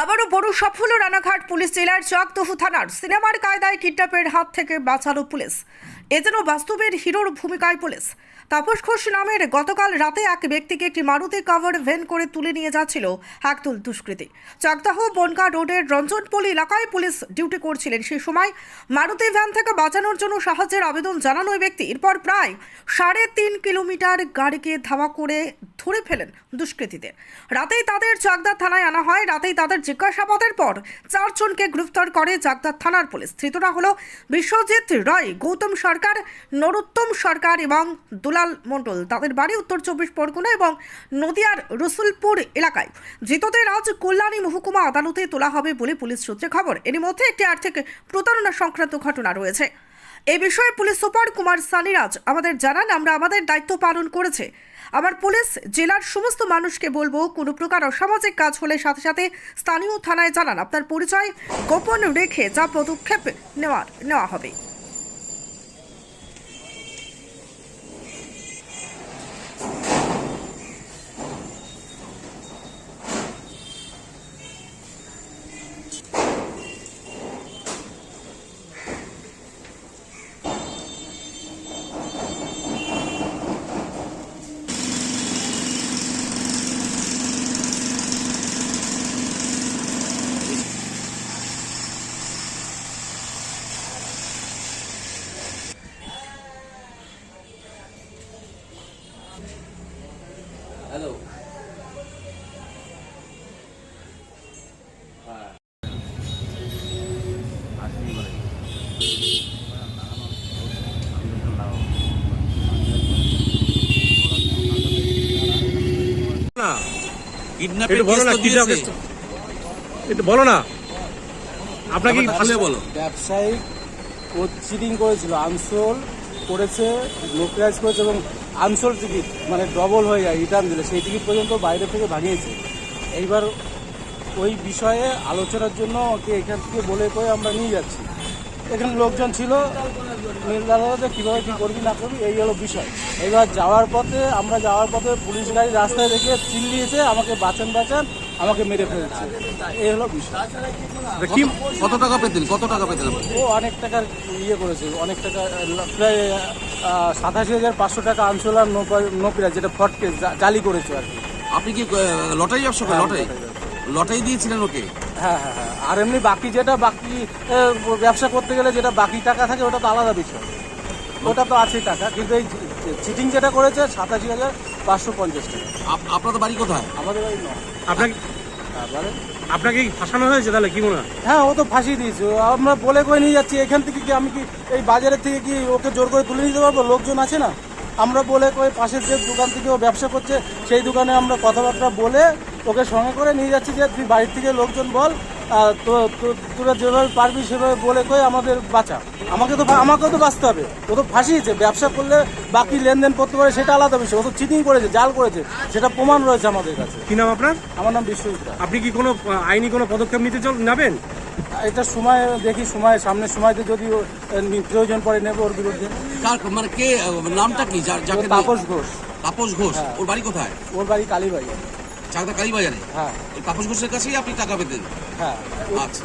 আবারও বড় সফল রানাঘাট পুলিশ জেলার চকদহু থানার সিনেমার কায়দায় কিডন্যাপের হাত থেকে বাঁচালো পুলিশ। এ যেন বাস্তবের হিরোর ভূমিকায় পুলিশ। তাপস ঘোষ নামের গতকাল রাতে এক ব্যক্তিকে একটি মারুতি কাভার ভ্যান করে তুলে নিয়ে যাচ্ছিল একদল দুষ্কৃতী। চাকদাহ, বনগা রোডের রঞ্জনপল্লী এলাকায় পুলিশ ডিউটি করছিলেন। সেই সময় মারুতি ভ্যান থেকে বাঁচানোর জন্য সাহায্যের আবেদন জানানো ওই ব্যক্তি। এরপর প্রায় সাড়ে তিন কিলোমিটার গাড়িকে ধাওয়া করে ধরে ফেলেন দুষ্কৃতীদের। রাতেই তাদের চাকদা থানায় আনা হয়। রাতেই তাদের জিজ্ঞাসাবাদের পর চারজনকে গ্রেফতার করে চাকদা থানার পুলিশ। ধৃতরা হলো বিশ্বজিৎ রয়, গৌতম সরকার, নরোত্তম সরকার এবং দুলাল মণ্ডল, তাদের বাড়ি উত্তর চব্বিশ পরগনা এবং নদিয়ার রসুলপুর এলাকায়। ধৃতদের আজ কল্যাণী মহকুমা আদালতে তোলা হবে বলে পুলিশ সূত্রে খবর। এর মধ্যে একটি আর্থিক প্রতারণা সংক্রান্ত ঘটনা রয়েছে। এ বিষয়ে পুলিশ সুপার কুমার সানিরাজ আমাদের জানান, আমরা আমাদের দায়িত্ব পালন করেছে। আমার পুলিশ জেলার সমস্ত মানুষকে বলব, কোনো প্রকার অসামাজিক কাজ হলে সাথে সাথে স্থানীয় থানায় জানান। আপনার পরিচয় গোপন রেখে যা পদক্ষেপ নেওয়ার নেওয়া হবে। একটু বলো কেস না তো কি দিয়েছে। একটু বলো না। আপনাকে কি বলো। ব্যবসায়িক ও চিটিং করেছিল। আনসোল করেছে লোকালাইজ করেছে এবং আনসোল টিকিট মানে ডবল হয়ে যায় রিটার্ন দিলে। সেই টিকিট পর্যন্ত বাইরে থেকে ভাঙিয়েছে এইবার ওই বিষয়ে আলোচনার জন্য ওকে এখান থেকে বলে করে আমরা নিয়ে যাচ্ছি। এখানে লোকজন ছিল। কীভাবে কী করবি না করবি? এই হলো বিষয়। এবার যাওয়ার পথে আমরা যাওয়ার পথে পুলিশ গাড়ি রাস্তায় রেখে চিল্লিয়েছে আমাকে বাঁচান বাঁচান আমাকে মেরে ফেলেছে। এই হলো বিষয়। কি কত- টাকা পেতেন? কত টাকা পেতেন? ও অনেক টাকার ইয়ে করেছে অনেক টাকা প্রায় সাতাশি হাজার পাঁচশো টাকা আনসোলার নোপিরা যেটা ফটকে জালি করেছে আর কি। আপনি কি লটারি ব্যবসা করেন? লটারি? লটারি দিয়েছিলেন ওকে? হ্যাঁ হ্যাঁ হ্যাঁ। আর এমনি বাকি যেটা বাকি ব্যবসা করতে গেলে যেটা বাকি টাকা থাকে ওটা তো আলাদা বিষয়। ওটা তো আছেই টাকা কিন্তু এই চিটিং যেটা করেছে সাতাশি হাজার পাঁচশো পঞ্চাশ টাকা। আপ- আপনাদের বাড়ি কোথায়? আমাদের বাড়ি নয়। আপনাকে তারপরে আপনাকে কি ফাঁসানো হয়েছে তাহলে? কি মনে হয়? হ্যাঁ ও তো ফাঁসিয়ে দিয়েছে। ও আমরা বলে করে নিয়ে যাচ্ছি এখান থেকে কি আমি কি এই বাজারের থেকে কি ওকে জোর করে তুলে নিতে পারব? লোকজন আছে না? আমরা বলে করে পাশের যে দোকান থেকে ও ব্যবসা করছে সেই দোকানে আমরা কথাবার্তা বলে ওকে সঙ্গে করে নিয়ে যাচ্ছি যে তুই বাড়ির থেকে লোকজন বল তোরা যেভাবে পারবি সেভাবে বলে করে আমাদের বাঁচা। আমাকে তো আমাকেও তো বাঁচতে হবে। ও তো ফাঁসিয়েছে। ব্যবসা করলে বাকি লেনদেন করতে পারে সেটা আলাদা বিষয়। ও তো চিটিং করেছে জাল করেছে। সেটা প্রমাণ রয়েছে আমাদের কাছে। কি নাম আপনার? আমার নাম বিশ্বজিৎ আপনি কি কোনো আইনি কোনো পদক্ষেপ নিতে চল নেবেন? এটা সময় দেখি সময় সামনে সময়তে যদি ও, প্রয়োজন পড়ে নেবে ওর বিরুদ্ধে। মানে কে নামটা কি? যার- যাকে তাপস ঘোষ। তাপস ঘোষ। হ্যাঁ। ওর বাড়ি কোথায়? ওর বাড়ি কালীবাড়ি। চাকদা কালীবাজারে? হ্যাঁ। ওই তাপস ঘোষের কাছেই আপনি টাকা পেতেন হ্যাঁ। আচ্ছা।